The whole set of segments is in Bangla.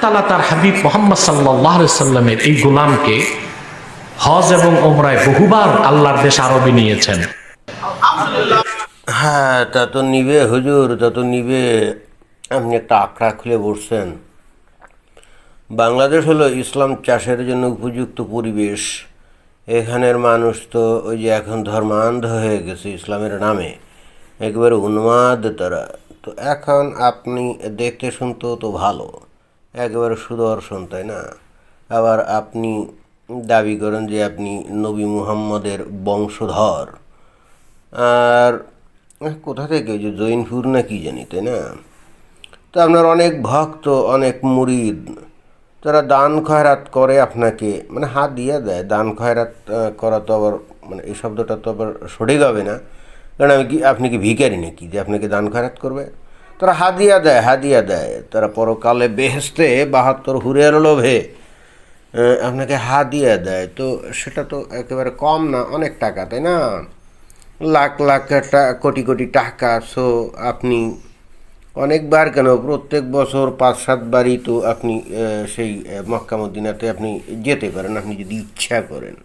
তালা তার হাবিব মোহাম্মদ সাল্লাহ সাল্লামের এই গোলামকে হজ এবং ওমরায় বহুবার আল্লাহর দেশ আরবে নিয়েছেন। হ্যাঁ তা তো নিবে হুজুর, তা তো নিবে। আপনি একটা আখড়া খুলে বসছেন। বাংলাদেশ হলো ইসলাম চাষের জন্য উপযুক্ত পরিবেশ। এখানের মানুষ তো ওই যে এখন ধর্মান্ধ হয়ে গেছে ইসলামের নামে। একেবারে উন্মাদ তারা। তো এখন আপনি দেখতে শুনতেও তো ভালো। একেবারে সুদর্শন, তাই না? আবার আপনি দাবি করেন যে আপনি নবী মুহাম্মদের বংশধর। আর কোথা থেকে যে জৈনপুর না কি জানি, তাই না? তো আপনার অনেক ভক্ত, অনেক মুরিদ, তারা দান খয়রাত করে আপনাকে মানে হাত দিয়ে দেয়। দান খয়রাত করা তো আবার মানে এই শব্দটা তো আবার সঠিক হবে না। কারণ আমি কি, আপনি কি ভিখারি নাকি যে আপনাকে দান খয়রাত করবে? তারা হাদিয়া দেয় হাদিয়া দেয়। তারা পরকালে বেহেস্তে বাহাত্তর হুরের লোভে আপনাকে হাদিয়া দেয়। তো সেটা তো একেবারে কম না অনেক টাকা তাই না? লাখ লাখ কোটি কোটি টাকা সো আপনি অনেকবার কেন প্রত্যেক বছর পাঁচ সাতবারই তো আপনি সেই আহ, মক্কা মদিনাতে আপনি যেতে পারেন আপনি যদি ইচ্ছা করেন।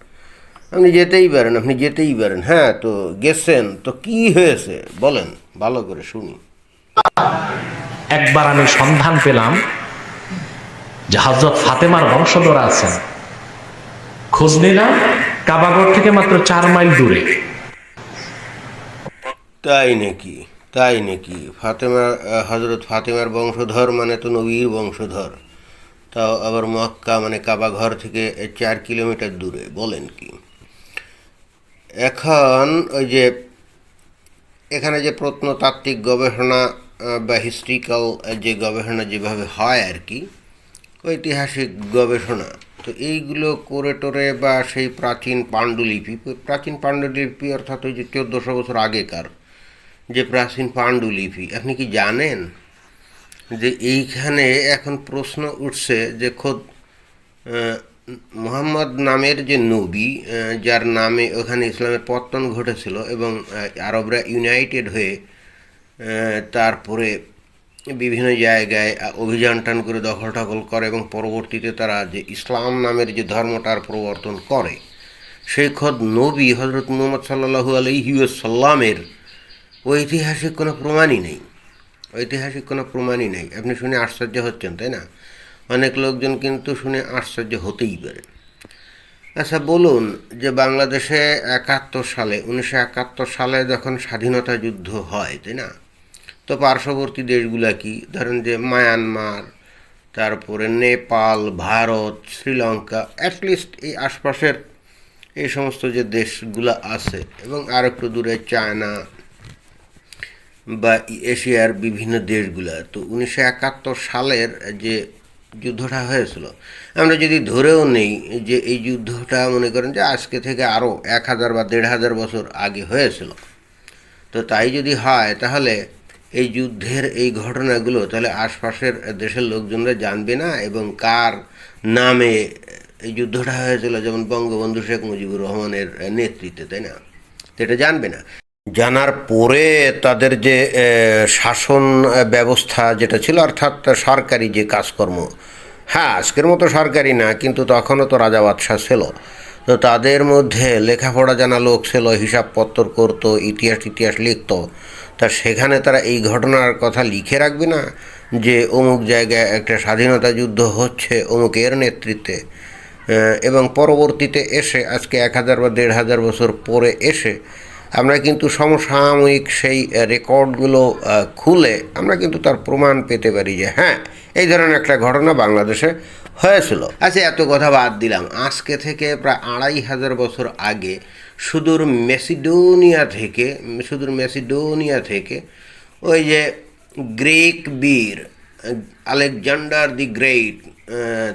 আপনি যেতেই পারেন আপনি যেতেই পারেন। হ্যাঁ তো গেছেন তো কি হয়েছে? বলেন ভালো করে শুনি। একবার আমি সন্ধান পেলাম যে হজরত ফাতেমার বংশধর আছেন। খোঁজ নিলাম কাবাগর থেকে মাত্র চার মাইল দূরে। তাই নাকি? তাই নাকি? ফাতেমা হজরত ফাতেমার বংশধর মানে তো নবীর বংশধর। তাও আবার মক্কা মানে কাবা ঘর থেকে চার কিলোমিটার দূরে, বলেন কি? এখন ওই যে এখানে যে প্রত্নতাত্ত্বিক গবেষণা বা হিস্ট্রিক্যাল যে গবেষণা যেভাবে হয় আর কি, ঐতিহাসিক গবেষণা, তো এইগুলো করে টোরে বা সেই প্রাচীন পাণ্ডুলিপি প্রাচীন পাণ্ডুলিপি অর্থাৎ ওই যে চোদ্দোশো বছর আগেকার যে প্রাচীন পাণ্ডুলিপি, আপনি কি জানেন যে এইখানে এখন প্রশ্ন উঠছে যে খোদ মুহাম্মদ নামের যে নবী যার নামে ওখানে ইসলামের পত্তন ঘটেছিল এবং আরবরা ইউনাইটেড হয়ে তারপরে বিভিন্ন জায়গায় অভিযান টান করে দখল টখল করে এবং পরবর্তীতে তারা যে ইসলাম নামের যে ধর্মটার প্রবর্তন করে। সেই খদ নবী হজরত মুহম্মদ সাল্লাহু আলহিউসাল্লামের ঐতিহাসিক কোনো প্রমাণই নেই। ঐতিহাসিক কোনো প্রমাণই নেই। আপনি শুনে আশ্চর্য হচ্ছেন, তাই না? অনেক লোকজন কিন্তু শুনে আশ্চর্য হতেই পারে। আচ্ছা বলুন যে বাংলাদেশে একাত্তর সালে, উনিশশো একাত্তর সালে যখন স্বাধীনতা যুদ্ধ হয়, তাই না? তো পার্শ্ববর্তী দেশগুলা কি? ধরেন যে মায়ানমার, তারপরে নেপাল, ভারত, শ্রীলঙ্কা অ্যাটলিস্ট এই আশপাশের এই সমস্ত যে দেশগুলো আছে, এবং আর একটু দূরে চায়না বা এশিয়ার বিভিন্ন দেশগুলা। তো উনিশশো একাত্তর সালের যে যুদ্ধটা হয়েছিল। আমরা যদি ধরেও নেই যে এই যুদ্ধটা মনে করেন যে আজকে থেকে আরও এক হাজার বা দেড় হাজার বছর আগে হয়েছিল। তো তাই যদি হয়, তাহলে এই যুদ্ধের এই ঘটনাগুলো তাহলে আশপাশের দেশের লোকজনরা জানবে না? এবং কার নামে এই যুদ্ধটা হয়েছিল? যেমন বঙ্গবন্ধু শেখ মুজিবুর রহমানের নেতৃত্বে, তাই না? এটা জানবে না। জানার পরে তাদের যে শাসন ব্যবস্থা যেটা ছিল, অর্থাৎ সরকারি যে কাজকর্ম হ্যাঁ আজকের মতো সরকারি না, কিন্তু তখনও তো রাজা বাদশাহ ছিল। তো তাদের মধ্যে লেখাপড়া জানা লোক ছিল হিসাবপত্র করতো, ইতিহাস ইতিহাস লিখতো। তা সেখানে তারা এই ঘটনার কথা লিখে রাখবে না, যে অমুক জায়গায় একটা স্বাধীনতা যুদ্ধ হচ্ছে অমুকের নেতৃত্বে এবং পরবর্তীতে এসে, আজকে এক হাজার বা দেড় হাজার বছর পরে এসে আমরা কিন্তু সমসাময়িক সেই রেকর্ডগুলো খুলে আমরা কিন্তু তার প্রমাণ পেতে পারি যে হ্যাঁ এই ধরনের একটা ঘটনা বাংলাদেশে হয়েছিল। আচ্ছা এত কথা বাদ দিলাম। আজকে থেকে প্রায় আড়াই হাজার বছর আগে সুদূর মেসিডোনিয়া থেকে, সুদূর মেসিডোনিয়া থেকে ওই যে গ্রিক বীর, আলেকজান্ডার দি গ্রেট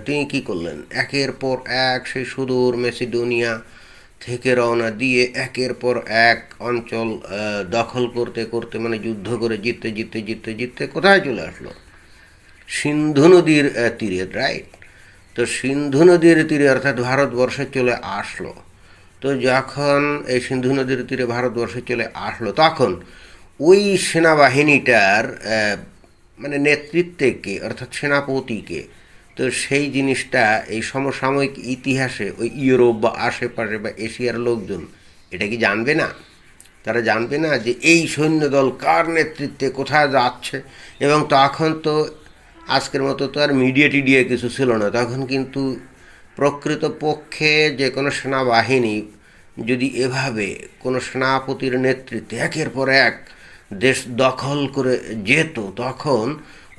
তিনি কি করলেন? একের পর এক সেই সুদূর মেসিডোনিয়া থেকে রওনা দিয়ে একের পর এক অঞ্চল দখল করতে করতে মানে যুদ্ধ করে জিততে জিততে জিততে জিততে কোথায় চলে আসলো? সিন্ধু নদীর তীরে রাইট তো সিন্ধু নদীর তীরে অর্থাৎ ভারতবর্ষে চলে আসলো। তো যখন এই সিন্ধু নদীর তীরে ভারতবর্ষে চলে আসলো, তখন ওই সেনাবাহিনীটার মানে নেতৃত্বে কে, অর্থাৎ সেনাপতিকে তো সেই জিনিসটা এই সমসাময়িক ইতিহাসে ওই ইউরোপ বা আশেপাশে বা এশিয়ার লোকজন, এটা কি জানবে না? তারা জানবে না যে এই সৈন্যদল কার নেতৃত্বে কোথায় যাচ্ছে? এবং তখন তো আজকের মতো তো আর মিডিয়া টিডিয়া কিছু ছিল না। তখন কিন্তু প্রকৃতপক্ষে যে কোনো সেনাবাহিনী যদি এভাবে কোনো সেনাপতির নেতৃত্বে একের পর এক দেশ দখল করে যেত, তখন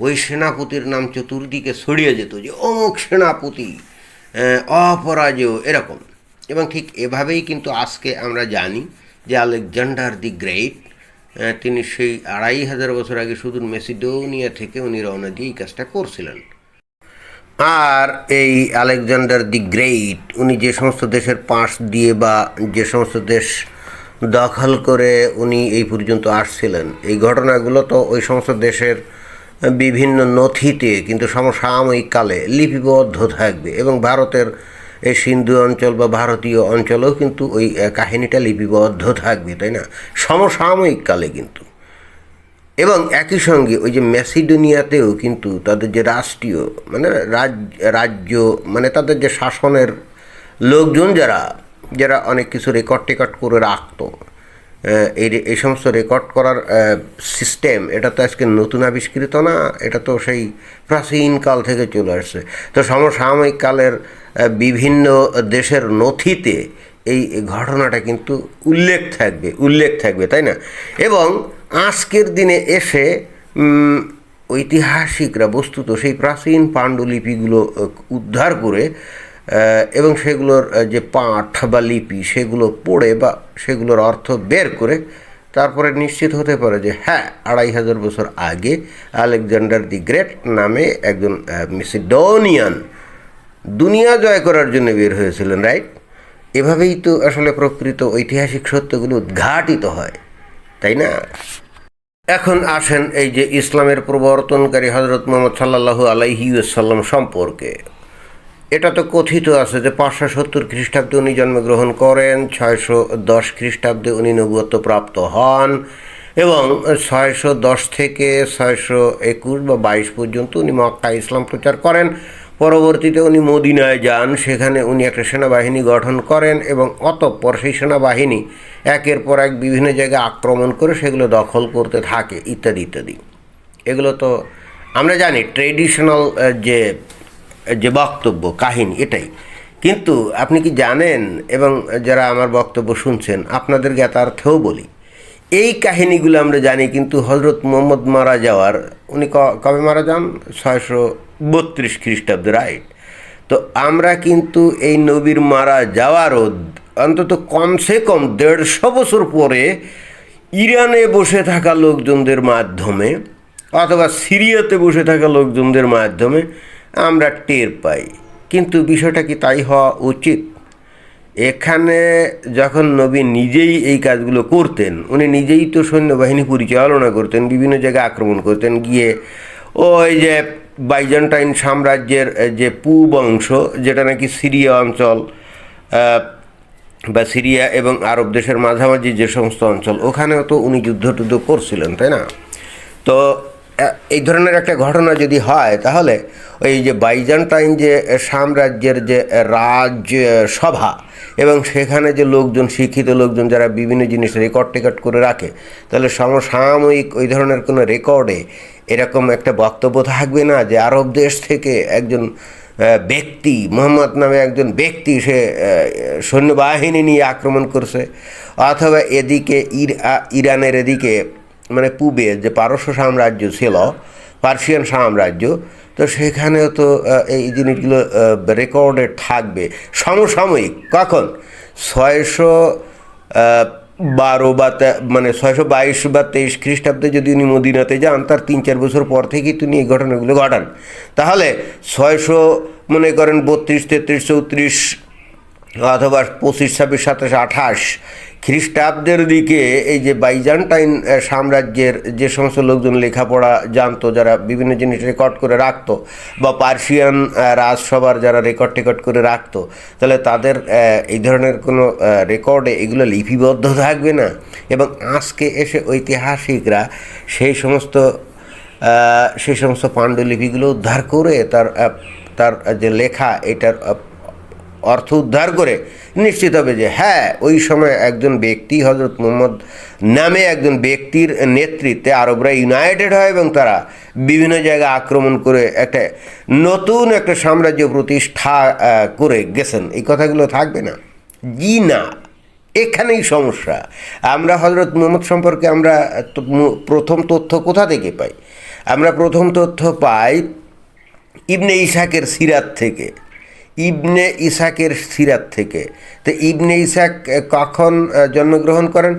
ওই সেনাপতির নাম চতুর্দিকে ছড়িয়ে যেত যে, অমুক সেনাপতি অপরাজেয় এরকম। এবং ঠিক এভাবেই কিন্তু আজকে আমরা জানি যে আলেকজান্ডার দি গ্রেট তিনি সেই আড়াই হাজার বছর আগে সুদূর মেসিডোনিয়া থেকে উনি রওনা দিয়ে এই কাজটা করছিলেন। আর এই আলেকজান্ডার দি গ্রেট, উনি যে সমস্ত দেশের পাশ দিয়ে বা যে সমস্ত দেশ দখল করে উনি এই পর্যন্ত আসছিলেন। এই ঘটনাগুলো তো ওই সমস্ত দেশের বিভিন্ন নথিতে, কিন্তু সমসাময়িক কালে লিপিবদ্ধ থাকবে। এবং ভারতের এই সিন্ধু অঞ্চল বা ভারতীয় অঞ্চলেও কিন্তু ওই কাহিনীটা লিপিবদ্ধ থাকবে, তাই না? সমসাময়িক কালে কিন্তু। এবং একই সঙ্গে ওই যে ম্যাসিডোনিয়াতেও কিন্তু তাদের যে রাষ্ট্রীয় মানে রাজ- রাজ্য মানে তাদের যে শাসনের লোকজন যারা যারা অনেক কিছু রেকর্ড টেকর্ড করে রাখতো এই এই সমস্ত রেকর্ড করার সিস্টেম, এটা তো আজকে নতুন আবিষ্কৃত না, এটা তো সেই প্রাচীন কাল থেকে চলে আসছে। তো সমসাময়িক কালের বিভিন্ন দেশের নথিতে এই ঘটনাটা কিন্তু উল্লেখ থাকবে উল্লেখ থাকবে, তাই না? এবং আজকের দিনে এসে ঐতিহাসিকরা বস্তুত সেই প্রাচীন পাণ্ডুলিপিগুলো উদ্ধার করে এবং সেগুলোর যে পাঠ বা লিপি সেগুলো পড়ে বা সেগুলোর অর্থ বের করে তারপরে নিশ্চিত হতে পারে যে হ্যাঁ আড়াই হাজার বছর আগে আলেকজান্ডার দি গ্রেট নামে একজন মিসিডোনিয়ান দুনিয়া জয় করার জন্য বের হয়েছিলেন, রাইট? এভাবেই তো আসলে প্রকৃত ঐতিহাসিক সত্যগুলো উদ্ঘাটিত হয়, তাই না? এখন আসেন এই যে ইসলামের প্রবর্তনকারী হজরত মোহাম্মদ সাল্লাল্লাহু আলাইহি সাল্লাম সম্পর্কে। এটা তো কথিত আছে যে পাঁচশো সত্তর খ্রিস্টাব্দে উনি জন্মগ্রহণ করেন, ছয়শো দশ খ্রিস্টাব্দে উনি নবুয়ত্ব প্রাপ্ত হন এবং ছয়শো দশ থেকে ছয়শো একুশ বা বাইশ পর্যন্ত উনি মক্কা ইসলাম প্রচার করেন। পরবর্তীতে উনি মদিনায় যান, সেখানে উনি একটা সেনাবাহিনী গঠন করেন এবং অতঃপর সেই সেনাবাহিনী একের পর এক বিভিন্ন জায়গায় আক্রমণ করে সেগুলো দখল করতে থাকে, ইত্যাদি ইত্যাদি। এগুলো তো আমরা জানি ট্রেডিশনাল যে যে বক্তব্য, কাহিনী এটাই। কিন্তু আপনি কি জানেন এবং যারা আমার বক্তব্য শুনছেন, আপনাদের জ্ঞাতার্থেও বলি, এই কাহিনীগুলো আমরা জানি কিন্তু হজরত মোহাম্মদ মারা যাওয়ার, উনি কবে মারা যান? ছয়শো বত্রিশ খ্রিস্টাব্দ, রাইট। তো আমরা কিন্তু এই নবীর মারা যাওয়ারও অন্তত কমসে কম দেড়শো বছর পরে ইরানে বসে থাকা লোকজনদের মাধ্যমে অথবা সিরিয়াতে বসে থাকা লোকজনদের মাধ্যমে আমরা টের পাই। কিন্তু বিষয়টা কি তাই হওয়া উচিত? এখানে যখন নবী নিজেই এই কাজগুলো করতেন, উনি নিজেই তো সৈন্যবাহিনী পরিচালনা করতেন, বিভিন্ন জায়গায় আক্রমণ করতেন, গিয়ে ওই যে বাইজেন্টাইন সাম্রাজ্যের যে পূব অংশ যেটা নাকি সিরিয়া অঞ্চল বা সিরিয়া এবং আরব দেশের মাঝামাঝি যে সমস্ত অঞ্চল, ওখানেও তো উনি যুদ্ধ টুদ্ধ করছিলেন, তাই না? তো এই ধরনের একটা ঘটনা যদি হয়, তাহলে ওই যে বাইজান্টাইন যে সাম্রাজ্যের যে রাজ সভা এবং সেখানে যে লোকজন, শিক্ষিত লোকজন যারা বিভিন্ন জিনিস রেকর্ড টেকর্ড করে রাখে, তাহলে সমসাময়িক ওই ধরনের কোনো রেকর্ডে এরকম একটা বক্তব্য থাকবে না যে আরব দেশ থেকে একজন ব্যক্তি, মোহাম্মদ নামে একজন ব্যক্তি সে সৈন্যবাহিনী নিয়ে আক্রমণ করছে, অথবা এদিকে ইরা- ইরানের এদিকে মানে পূবে যে পারস্য সাম্রাজ্য ছিল, পার্সিয়ান সাম্রাজ্য, তো সেখানেও তো এই জিনিসগুলো রেকর্ডে থাকবে। সমসাময়িক, কখন? ছয়শো বারো বা মানে ছয়শো বাইশ বা তেইশ খ্রিস্টাব্দে যদি উনি মদিনাতে যান, তার তিন চার বছর পর থেকেই তিনি এই ঘটনাগুলো ঘটান। তাহলে ছয়শো, মনে করেন বত্রিশ, তেত্রিশ, চৌত্রিশ, অথবা পঁচিশ, ছাব্বিশ, সাতাশ, আঠাশ খ্রিস্টাব্দের দিকে এই যে বাইজান্টাইন সাম্রাজ্যের যে সমস্ত লোকজন লেখাপড়া জানতো, যারা বিভিন্ন জিনিস রেকর্ড করে রাখতো, বা পার্সিয়ান রাজসভার যারা রেকর্ড টেকর্ড করে রাখতো, তাহলে তাদের এই ধরনের কোনো রেকর্ডে এগুলো লিপিবদ্ধ থাকবে না। এবং আজকে এসে ঐতিহাসিকরা সেই সমস্ত সেই সমস্ত পাণ্ডুলিপিগুলো উদ্ধার করে তার তার যে লেখা, এটার অর্থ উদ্ধার করে নিশ্চিত হবে যে হ্যাঁ ওই সময় একজন ব্যক্তি হজরত মোহাম্মদ নামে একজন ব্যক্তির নেতৃত্বে আরবরা ইউনাইটেড হয় এবং তারা বিভিন্ন জায়গায় আক্রমণ করে একটা নতুন একটা সাম্রাজ্য প্রতিষ্ঠা করে গেছেন। এই কথাগুলো থাকবে না। জি না, এখানেই সমস্যা। আমরা হজরত মোহাম্মদ সম্পর্কে আমরা প্রথম তথ্য কোথা থেকে পাই? আমরা প্রথম তথ্য পাই ইবনে ইসাকের সিরাত থেকে। ইবনে ইসাকের সিরাত থেকে। তো ইবনে ইসাক কখন জন্মগ্রহণ করেন?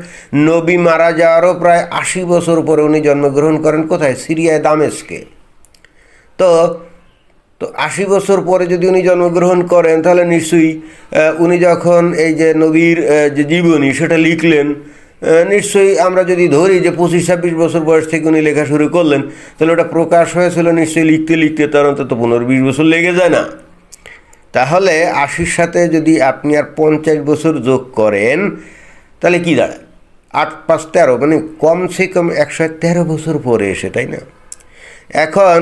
নবী মারা যাওয়ারও প্রায় আশি বছর পরে উনি জন্মগ্রহণ করেন। কোথায়? সিরিয়ায় দামেস্কে। তো তো আশি বছর পরে যদি উনি জন্মগ্রহণ করেন, তাহলে নিশ্চয়ই উনি যখন এই যে নবীর যে জীবনী, সেটা লিখলেন নিশ্চয়ই আমরা যদি ধরি যে পঁচিশ, ছাব্বিশ বছর বয়স থেকে উনি লেখা শুরু করলেন, তাহলে ওটা প্রকাশ হয়েছিল নিশ্চয়ই লিখতে লিখতে তার অন্তত পনেরো, বিশ বছর লেগে যায় না। তাহলে আশির সাথে যদি আপনি আর পঞ্চাশ বছর যোগ করেন, তাহলে কি দাঁড়ায়? আট পাঁচ তেরো মানে কমসে কম একশো তেরো বছর পরে এসে, তাই না? এখন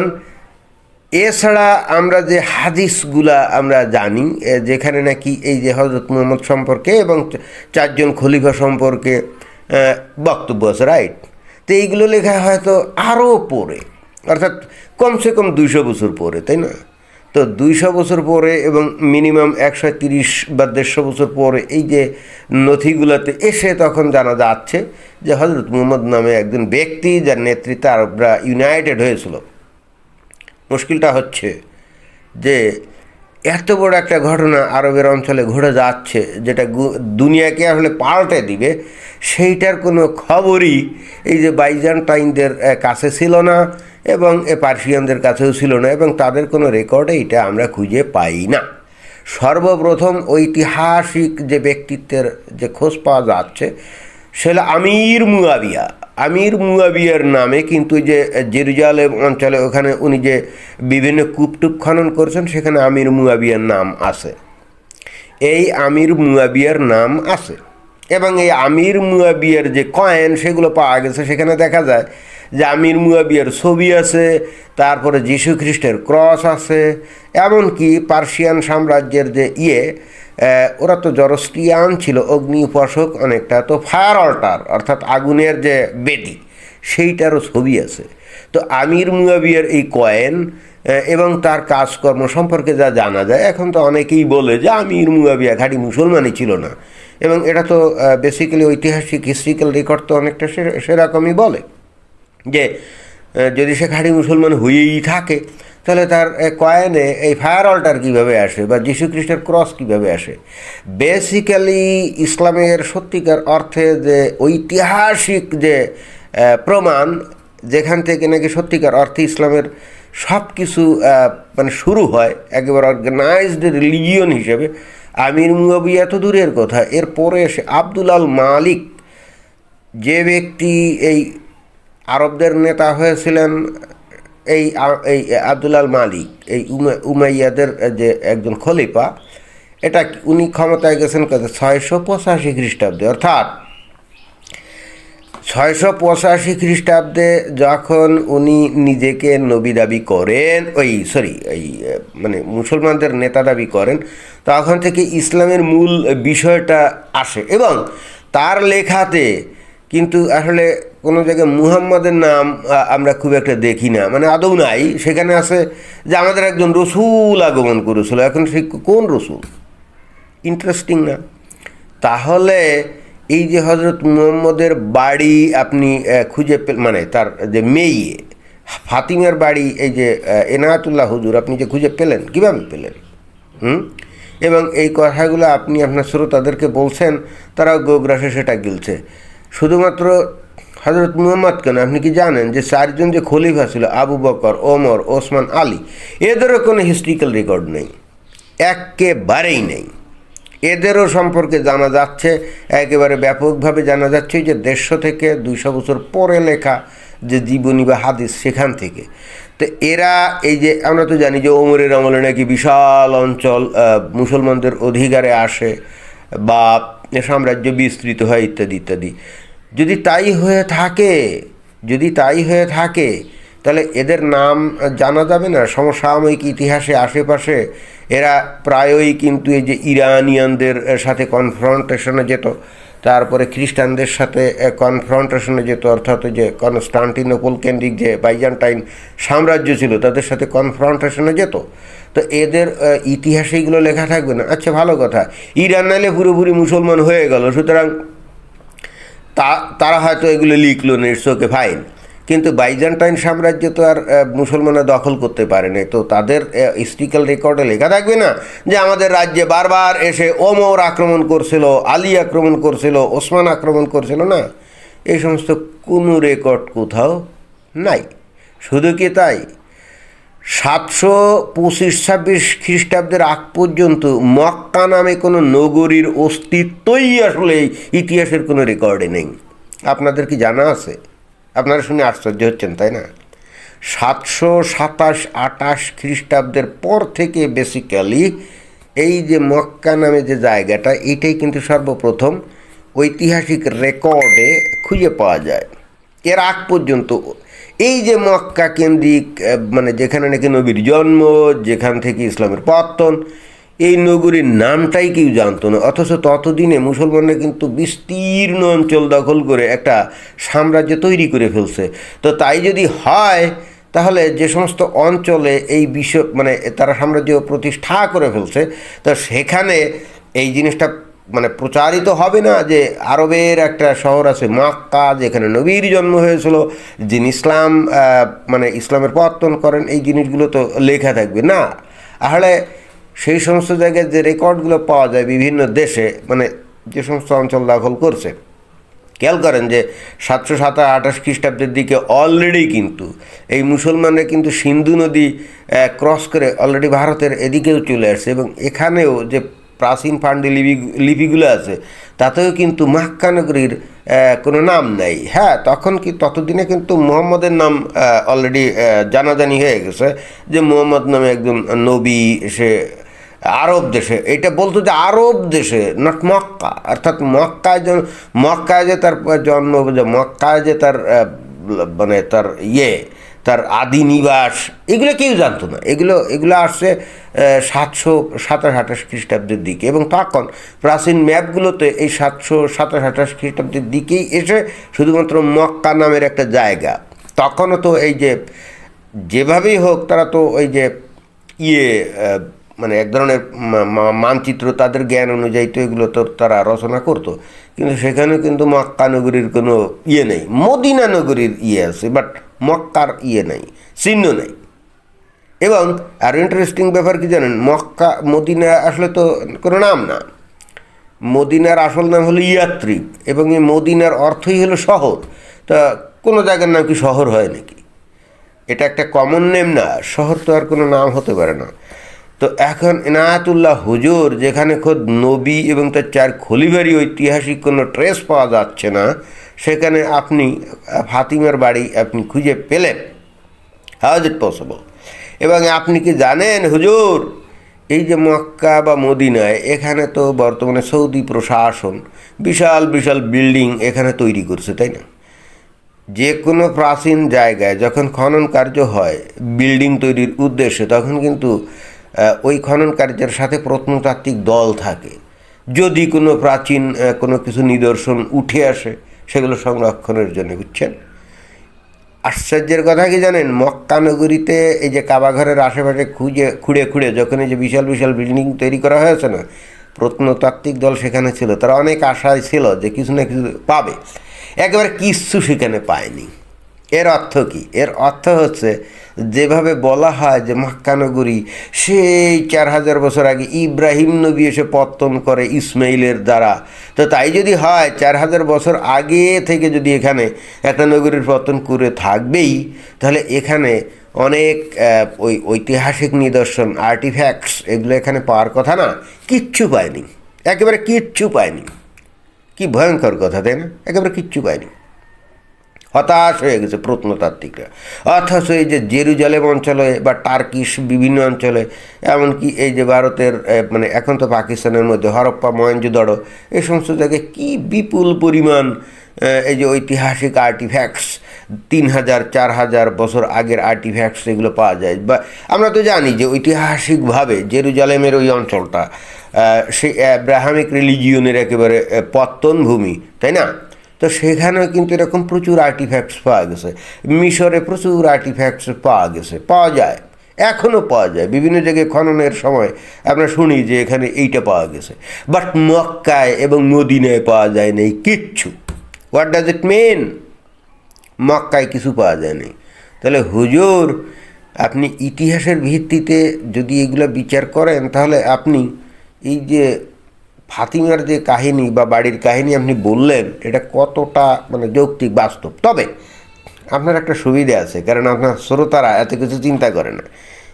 এছাড়া আমরা যে হাদিসগুলা আমরা জানি যেখানে নাকি এই যে হজরত মোহাম্মদ সম্পর্কে এবং চারজন খলিফা সম্পর্কে বক্তব্য আছে, রাইট? তো এইগুলো লেখা হয়তো আরও পরে, অর্থাৎ কমসে কম দুইশো বছর পরে, তাই না? তো দুইশো বছর পরে এবং মিনিমাম একশো তিরিশ বা দেড়শো বছর পরে এই যে নথিগুলোতে এসে তখন জানা যাচ্ছে যে হজরত মুহম্মদ নামে একজন ব্যক্তি যার নেতৃত্বে আরবরা ইউনাইটেড হয়েছিল। মুশকিলটা হচ্ছে যে এত বড় একটা ঘটনা আরবের অঞ্চলে ঘটে যাচ্ছে, যেটা দুনিয়াকে আসলে পাল্টে দিবে, সেইটার কোনো খবরই এই যে বাইজান্টাইনদের কাছে ছিল না। এবং এ পার্সিয়ানদের কাছেও ছিল না এবং তাদের কোনো রেকর্ডে এটা আমরা খুঁজে পাই না। সর্বপ্রথম ঐতিহাসিক যে ব্যক্তিত্বের যে খোঁজ পাওয়া যাচ্ছে সেটা আমির মুয়াবিয়া। আমির মুয়াবিয়ার নামে কিন্তু যে জেরুজালেম অঞ্চলে ওখানে উনি যে বিভিন্ন কূপটুপ খনন করেছেন, সেখানে আমির মুয়াবিয়ার নাম আছে। এই আমির মুয়াবিয়ার নাম আছে। এবং এই আমির মুয়াবিয়ার যে কয়েন, সেগুলো পাওয়া গেছে। সেখানে দেখা যায় যে আমির মুয়াবিয়ার ছবি আছে, তারপরে যীশু খ্রিস্টের ক্রস আছে, এমনকি পার্সিয়ান সাম্রাজ্যের যে ইয়ে ওরা তো জরস্টিয়ান ছিল, অগ্নি উপাসক অনেকটা, তো ফায়ার অল্টার, অর্থাৎ আগুনের যে বেদি, সেইটারও ছবি আছে। তো আমির মুয়াবিয়ার এই কয়েন এবং তার কাজকর্ম সম্পর্কে যা জানা যায়, এখন তো অনেকেই বলে যে আমির মুয়াবিয়া ঘাটি মুসলমানই ছিল না। এবং এটা তো বেসিক্যালি ঐতিহাসিক হিস্ট্রিক্যাল রেকর্ড তো অনেকটা সেরকমই বলে। যে যদি সে খাঁটি মুসলমান হয়েই থাকে, তাহলে তার কয়েনে এই ফায়ার অল্টার কীভাবে আসে বা যীশু খ্রিস্টের ক্রস কীভাবে আসে? বেসিক্যালি ইসলামের সত্যিকার অর্থে যে ঐতিহাসিক যে প্রমাণ, যেখান থেকে নাকি সত্যিকার অর্থে ইসলামের সব কিছু মানে শুরু হয়, একেবারে অর্গানাইজড রিলিজিয়ন হিসেবে, আমির মুয়াবিয়া তো দূরের কথা, এরপরে এসে আব্দুল আল মালিক যে ব্যক্তি এই আরবদের নেতা হয়েছিলেন এই এই আব্দুল মালিক এই উমা- উমাইয়াদের যে একজন খলিফা এটা উনি ক্ষমতায় গেছেন কত ছয়শো পঁচাশি খ্রিস্টাব্দে। অর্থাৎ ছয়শো পঁচাশি খ্রিস্টাব্দে যখন উনি নিজেকে নবী দাবি করেন ওই সরি আহ, মানে মুসলমানদের নেতা দাবি করেন তখন থেকে ইসলামের মূল বিষয়টা আসে। এবং তার লেখাতে কিন্তু আসলে কোনো জায়গায় মুহাম্মাদের নাম আমরা খুব একটা দেখি না। মানে আদৌ নাই। সেখানে আছে যে আমাদের একজন রসুল আগমন করেছিল। এখন সে কোন রসুল? ইন্টারেস্টিং না। তাহলে এই যে হজরত মুহম্মদের বাড়ি আপনি খুঁজে পে মানে তার যে মেয়ে, ফাতিমার বাড়ি, এই যে এনায়াতুল্লাহ হুজুর, আপনি যে খুঁজে পেলেন, কীভাবে পেলেন? হুম? এবং এই কথাগুলো আপনি আপনার শ্রোতাদেরকে বলছেন, তারাও গোগ্রাসে সেটা গিলছে। শুধুমাত্র হজরত মুহাম্মদ কেন? আপনি কি জানেন যে চারজন যে খলিফা ছিল, আবু বকর, ওমর, ওসমান, আলী, এদেরও কোনো হিস্ট্রিক্যাল রেকর্ড নেই একেবারেই নেই। এদেরও সম্পর্কে জানা যাচ্ছে, একেবারে ব্যাপকভাবে জানা যাচ্ছে যে দেড়শো থেকে দুইশো বছর পরে লেখা যে জীবনী বা হাদিস সেখান থেকে। তো এরা এই যে, আমরা তো জানি যে ওমরের আমলে নাকি বিশাল অঞ্চল মুসলমানদের অধিকারে আসে বা সাম্রাজ্য বিস্তৃত হয়, ইত্যাদি ইত্যাদি। যদি তাই হয়ে থাকে, যদি তাই হয়ে থাকে, তাহলে এদের নাম জানা যাবে না। সমসাময়িক ইতিহাসে, আশেপাশে এরা প্রায়ই কিন্তু এই যে ইরানিয়ানদের সাথে কনফ্রন্টেশনে যেত। তারপরে খ্রিস্টানদের সাথে কনফ্রন্টেশনে যেত অর্থাৎ যে কনস্টান্টিনোপল কেন্দ্রিক যে বাইজান্টাইন সাম্রাজ্য ছিল, তাদের সাথে কনফ্রন্টেশনে যেত। তো এদের ইতিহাসে এগুলো লেখা থাকবে না। আচ্ছা ভালো কথা। ইরান নাইলে পুরোপুরি মুসলমান হয়ে গেল, সুতরাং তা, তারা হয়তো এগুলো লিখলো না ইটস ওকে ফাইন কিন্তু বাইজান্টাইন সাম্রাজ্য তো আর মুসলমানরা দখল করতে পারেনি তো তাদের হিস্ট্রিক্যাল রেকর্ডে লেখা থাকবে না যে আমাদের রাজ্যে বারবার এসে ওমর আক্রমণ করছিল, আলী আক্রমণ করছিল, ওসমান আক্রমণ করছিল না। এই সমস্ত কোনো রেকর্ড কোথাও নাই। শুধু কি তাই? সাতশো পঁচিশ ছাব্বিশ খ্রিস্টাব্দের আগ পর্যন্ত মক্কা নামে কোনো নগরীর অস্তিত্বই আসলে ইতিহাসের কোনো রেকর্ডে নেই। আপনাদের কি জানা আছে? আপনারা শুনে আশ্চর্য হচ্ছেন, তাই না? সাতশো সাতাশ আটাশ খ্রিস্টাব্দের পর থেকে বেসিক্যালি এই যে মক্কা নামে যে জায়গাটা, এটাই কিন্তু সর্বপ্রথম ঐতিহাসিক রেকর্ডে খুঁজে পাওয়া যায়। এর আগ পর্যন্ত এই যে মক্কা কেন্দ্রিক মানে যেখানে নাকি নবীর জন্ম, যেখান থেকে ইসলামের পত্তন এই নগরীর নামটাই কেউ জানতো না, অথচ ততদিনে মুসলমানরা কিন্তু বিস্তীর্ণ অঞ্চল দখল করে একটা সাম্রাজ্য তৈরি করে ফেলছে। তো তাই যদি হয়, তাহলে যে সমস্ত অঞ্চলে এই বিশ্ব মানে তারা সাম্রাজ্য প্রতিষ্ঠা করে ফেলছে, তো সেখানে এই জিনিসটা মানে প্রচারিত হবে না যে আরবের একটা শহর আছে মক্কা, যেখানে নবীর জন্ম হয়েছিল, যিনি ইসলাম মানে ইসলামের পত্তন করেন, এই জিনিসগুলো তো লেখা থাকবে। না, তাহলে সেই সমস্ত জায়গায় যে রেকর্ডগুলো পাওয়া যায় বিভিন্ন দেশে মানে যে সমস্ত অঞ্চল দখল করছে, খেয়াল করেন যে সাতশো সাতাশ আঠাশ খ্রিস্টাব্দের দিকে অলরেডি কিন্তু এই মুসলমানরা কিন্তু সিন্ধু নদী ক্রস করে অলরেডি ভারতের এদিকেও চলে আসছে এবং এখানেও যে প্রাচীন পাণ্ডি লিপি, লিপিগুলো আছে, তাতেও কিন্তু মাক্কানগরীর কোনো নাম নেই। হ্যাঁ তখন কি, ততদিনে কিন্তু মোহাম্মদের নাম অলরেডি জানাজানি হয়ে গেছে যে মোহাম্মদ নামে একজন নবী সে আরব দেশে, এটা বলতো যে আরব দেশে নট মক্কা, অর্থাৎ মক্কায় যে মক্কায় যে তার জন্ম মক্কায় যে তার মানে তার ইয়ে তার আদি নিবাস, এগুলো কেউ জানতো না। এগুলো এগুলো আসছে সাতশো, সাতাশ, আঠাশ খ্রিস্টাব্দের দিকে এবং তখন প্রাচীন ম্যাপগুলোতে এই সাতশো, সাতাশ, আঠাশ খ্রিস্টাব্দের দিকেই এসে শুধুমাত্র মক্কা নামের একটা জায়গা। তখনও তো এই যে, যেভাবেই হোক তারা তো ওই যে ইয়ে মানে এক ধরনের মানচিত্র তাদের জ্ঞান অনুযায়ী তো এগুলো তো তারা রচনা করতো। কিন্তু সেখানে কিন্তু মক্কা নগরীর কোনো ইয়ে নেই। মদিনা নগরীর ইয়ে আছে বাট মক্কার ইয়ে নেই, চিহ্ন নেই। এবং আর ইন্টারেস্টিং ব্যাপার কি জানেন, মক্কা, মদিনা আসলে তো কোনো নাম না। মদিনার আসল নাম হলো ইয়াত্রিব এবং এই মদিনার অর্থই হলো শহর। তা কোনো জায়গার নাম কি শহর হয় নাকি? এটা একটা কমন নেম না, শহর তো আর কোনো নাম হতে পারে না। তো এখন এনায়াতুল্লাহ হুজুর, যেখানে খোদ নবী এবং তার চার খলিবারই ঐতিহাসিক কোনো ট্রেস পাওয়া যাচ্ছে না, সেখানে আপনি, ফাতিমার বাড়ি আপনি খুঁজে পেলেন। হাউ ইজ ইট পসিবল এবং আপনি কি জানেন হুজুর, এই যে মক্কা বা মদিনায় এখানে তো বর্তমানে সৌদি প্রশাসন বিশাল বিশাল বিল্ডিং এখানে তৈরি করছে, তাই না? যে কোনো প্রাচীন জায়গায় যখন খনন কার্য হয়, বিল্ডিং তৈরির উদ্দেশ্যে, তখন কিন্তু ওই খনন কার্যের সাথে প্রত্নতাত্ত্বিক দল থাকে। যদি কোনো প্রাচীন কোনো কিছু নিদর্শন উঠে আসে, সেগুলো সংরক্ষণের জন্য, বুঝছেন? আশ্চর্যের কথা কি জানেন? মক্কা নগরীতে এই যে কাবাঘরের আশেপাশে খুঁজে, খুঁড়ে খুঁড়ে, যখন এই যে বিশাল বিশাল বিল্ডিং তৈরি করা হয়েছে না, প্রত্নতাত্ত্বিক দল সেখানে ছিল। তারা অনেক আশায় ছিল যে কিছু না কিছু পাবে। একেবারে কিচ্ছু সেখানে পায়নি। এর অর্থ কি? এর অর্থ হচ্ছে যেভাবে বলা হয় যে মক্কানগরী সেই চার হাজার বছর আগে ইব্রাহিম নবী এসে পত্তন করে ইসমাইলের দ্বারা। তো তাই যদি হয়, চার হাজার বছর আগে থেকে যদি এখানে একটা নগরীর পতন করে থাকবেই, তাহলে এখানে অনেক ওই ঐতিহাসিক নিদর্শন আর্টিফ্যাক্টস এগুলো এখানে পাওয়ার কথা না, কিচ্ছু পায়নি। একেবারে কিচ্ছু পায়নি। কি ভয়ঙ্কর কথা, তাই না? একেবারে কিচ্ছু পায়নি। হতাশ হয়ে গেছে প্রত্নতাত্ত্বিকরা। অথচ এই যে জেরুজালেম অঞ্চলে বা টার্কিশ বিভিন্ন অঞ্চলে, এমনকি এই যে ভারতের মানে এখন তো পাকিস্তানের মধ্যে হরপ্পা মহেঞ্জোদড়ো এই সমস্ত জায়গায় কী বিপুল পরিমাণ এই যে ঐতিহাসিক আর্টিফ্যাক্টস তিন হাজার, চার হাজার বছর আগের আর্টিফ্যাক্টস এগুলো পাওয়া যায়। বা আমরা তো জানি যে ঐতিহাসিকভাবে জেরুজালেমের ওই অঞ্চলটা সেই ব্রাহামিক রিলিজিয়নের একেবারে পত্তন ভূমি তাই না? তো সেখানেও কিন্তু এরকম প্রচুর আর্টিফ্যাক্টস পাওয়া গেছে। মিশরে প্রচুর আর্টিফ্যাক্টস পাওয়া গেছে। পাওয়া যায়। এখনও পাওয়া যায়। বিভিন্ন জায়গায় খননের সময় আমরা শুনি যে এখানে এইটা পাওয়া গেছে। বাট মক্কায় এবং মদিনায় পাওয়া যায় নাই কিচ্ছু। হোয়াট ডাজ ইট মেন মক্কায় কিছু পাওয়া যায়নি তাহলে হুজুর, আপনি ইতিহাসের ভিত্তিতে যদি এগুলো বিচার করেন, তাহলে আপনি এই যে ফাতিমার যে কাহিনী বা বাড়ির কাহিনী আপনি বললেন, এটা কতটা মানে যৌক্তিক, বাস্তব? তবে আপনার একটা সুবিধা আছে, কারণ আপনার শ্রোতারা এত কিছু চিন্তা করে না।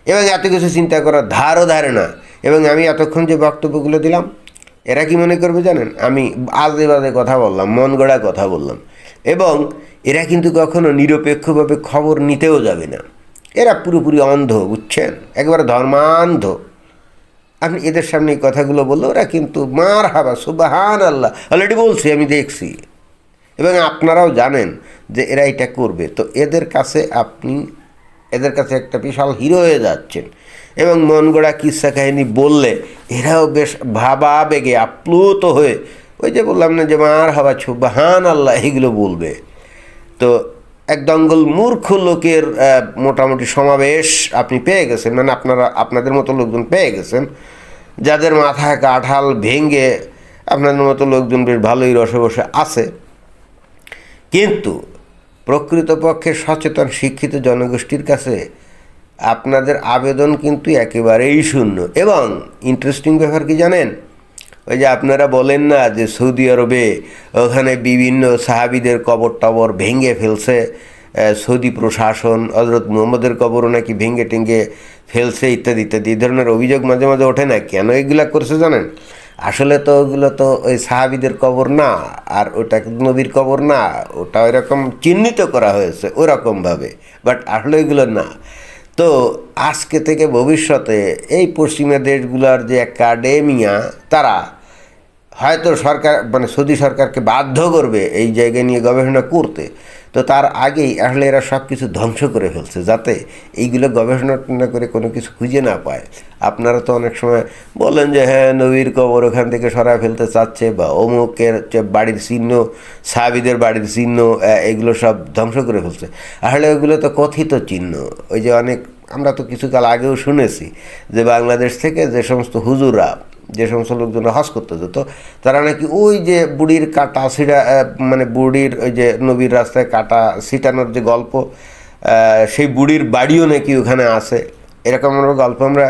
এবং এত কিছু চিন্তা করার ধারও ধারে না। এবং আমি এতক্ষণ যে বক্তব্যগুলো দিলাম, এরা কি মনে করবে জানেন? আমি আজে বাজে কথা বললাম, মন গড়া কথা বললাম। এবং এরা কিন্তু কখনো নিরপেক্ষভাবে খবর নিতেও যাবে না। এরা পুরোপুরি অন্ধ, বুঝছেন? একেবারে ধর্মান্ধ। আপনি এদের সামনে এই কথাগুলো বললে ওরা কিন্তু মার হাবা সুবাহান আল্লাহ অলরেডি বলছি, আমি দেখছি। এবং আপনারাও জানেন যে এরা এটা করবে। তো এদের কাছে আপনি, এদের কাছে একটা বিশাল হিরো হয়ে যাচ্ছেন। এবং মন গড়া কিস্সা কাহিনী বললে এরাও বেশ ভাবা বেগে আপ্লুত হয়ে, ওই যে বললাম না যে মার হাবা সুবাহান আল্লাহ এগুলো বলবে। তো এক দঙ্গল মূর্খ লোকের মোটামুটি সমাবেশ আপনি পেয়ে গেছেন। মানে আপনারা, আপনাদের মতো লোকজন পেয়ে গেছেন। যাদের মাথায় কাঁঠাল ভেঙে আপনাদের মতো লোকজন বেশ ভালোই রসে বসে আছে। কিন্তু প্রকৃতপক্ষে সচেতন, শিক্ষিত জনগোষ্ঠীর কাছে আপনাদের আবেদন কিন্তু একেবারেই শূন্য। এবং ইন্টারেস্টিং ব্যাপার কি জানেন? ওই যে আপনারা বলেন না যে সৌদি আরবে ওখানে বিভিন্ন সাহাবিদের কবর টবর ভেঙে ফেলছে সৌদি প্রশাসন হজরত মোহাম্মদের কবরও নাকি ভেঙে টেঙ্গে ফেলছে ইত্যাদি ইত্যাদি। এই ধরনের অভিযোগ মাঝে মাঝে ওঠে না। কেন এগুলা করছে জানেন? আসলে তো ওগুলো তো ওই সাহাবিদের কবর না, আর ওটা নবীর কবর না, ওটা ওইরকম চিহ্নিত করা হয়েছে ওরকমভাবে বাট আসলে এগুলো না। তো আজকে থেকে ভবিষ্যতে এই পশ্চিমা দেশগুলোর যে একাডেমিয়া তারা হয়তো সরকার মানে সৌদি সরকারকে বাধ্য করবে এই জায়গা নিয়ে গবেষণা করতে। তো তার আগেই আসলে এরা সব কিছু ধ্বংস করে ফেলছে যাতে এইগুলো গবেষণা করে কোনো কিছু খুঁজে না পায়। আপনারা তো অনেক সময় বলেন যে হ্যাঁ নবীর কবর ওখান থেকে সরায় ফেলতে চাচ্ছে বা অমুকের যে বাড়ির চিহ্ন, সাহাবিদের বাড়ির চিহ্ন এগুলো সব ধ্বংস করে ফেলছে। আসলে ওগুলো তো কথিত চিহ্ন। ওই যে অনেক, আমরা তো কিছুকাল আগেও শুনেছি যে বাংলাদেশ থেকে যে সমস্ত হুজুরা যে সমস্ত লোকজন হজ করতে যেত তারা নাকি ওই যে বুড়ির কাটা আহ, মানে বুড়ির ওই যে নবীর রাস্তায় কাটা ছিটানোর যে গল্প সেই বুড়ির বাড়িও নাকি ওখানে আছে। এরকম আমরা গল্প আমরা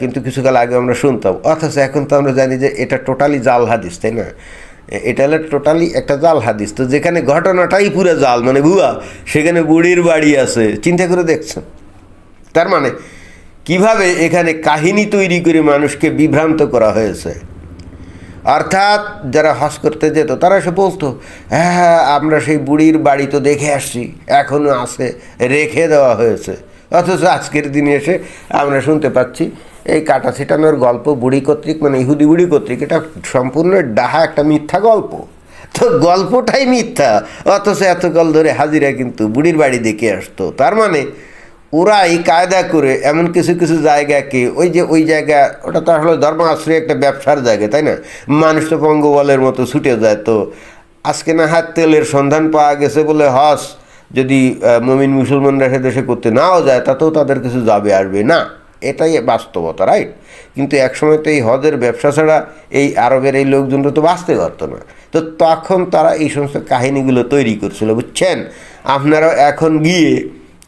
কিন্তু কিছুকাল আগে আমরা শুনতাম। অথচ এখন তো আমরা জানি যে এটা টোটালি জাল হাদিস তাই না? এটা হলো টোটালি একটা জাল হাদিস। তো যেখানে ঘটনাটাই পুরো জাল মানে ভুয়া সেখানে বুড়ির বাড়ি আছে। চিন্তা করে দেখছেন? তার মানে কীভাবে এখানে কাহিনী তৈরি করে মানুষকে বিভ্রান্ত করা হয়েছে? অর্থাৎ যারা হজ করতে যেত, তারা এসে বলতো হ্যাঁ আমরা সেই বুড়ির বাড়ি তো দেখে আসছি এখনও আছে, রেখে দেওয়া হয়েছে। অথচ আজকের দিনে এসে আমরা শুনতে পাচ্ছি, এই কাটা ছিটানোর গল্প বুড়ি কর্তৃক মানে ইহুদি বুড়ি কর্তৃক, এটা সম্পূর্ণ ডাহা একটা মিথ্যা গল্প। তো গল্পটাই মিথ্যা, অথচ এতকাল ধরে হাজিরা কিন্তু বুড়ির বাড়ি দেখে আসতো। তার মানে ওরা এই কায়দা করে এমন কিছু কিছু জায়গাকে, ওই যে ওই জায়গা, ওটা তো আসলে ধর্ম আশ্রয় একটা ব্যবসার জায়গা, তাই না? মানুষ তো পঙ্গবলের মতো ছুটে যায় তো। আজকে না হাত তেলের সন্ধান পাওয়া গেছে বলে হস যদি মমিন মুসলমানরা সে দেশে করতে নাও যায়, তাতেও তাদের কিছু যাবে, আসবে না। এটাই বাস্তবতা রাইট কিন্তু একসময় তো এই হজের ব্যবসা ছাড়া এই আরবের এই লোকজনরা তো বাঁচতে পারতো না। তো তখন তারা এই সমস্ত কাহিনীগুলো তৈরি করছিল, বুঝছেন? আপনারাও এখন গিয়ে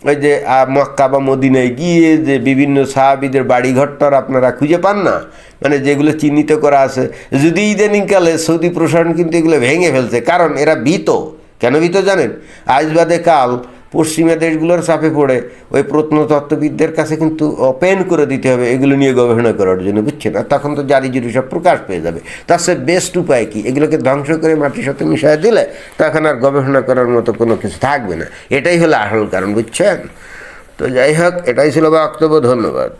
ওই যে মক্কা বা মদিনায় গিয়ে যে বিভিন্ন সাহাবিদের বাড়িঘরটার আপনারা খুঁজে পান না? মানে যেগুলো চিহ্নিত করা আছে। যদি ইদানিংকালে সৌদি প্রশাসন কিন্তু এগুলো ভেঙে ফেলছে। কারণ এরা ভীত। কেন ভীত জানেন? আজ বাদে কাল পশ্চিমা দেশগুলোর চাপে পড়ে, ওই প্রত্নতত্ত্ববিদদের কাছে কিন্তু অপেন করে দিতে হবে, এগুলো নিয়ে গবেষণা করার জন্য, বুঝছেন? আর তখন তো জারি জুরি সব প্রকাশ পেয়ে যাবে। তার সে বেস্ট উপায় কী? এগুলোকে ধ্বংস করে মাটির সাথে মিশায় দিলে তখন আর গবেষণা করার মতো কোনো কিছু থাকবে না। এটাই হলো আসল কারণ, বুঝছেন? তো যাই হোক, এটাই ছিল বক্তব্য, ধন্যবাদ।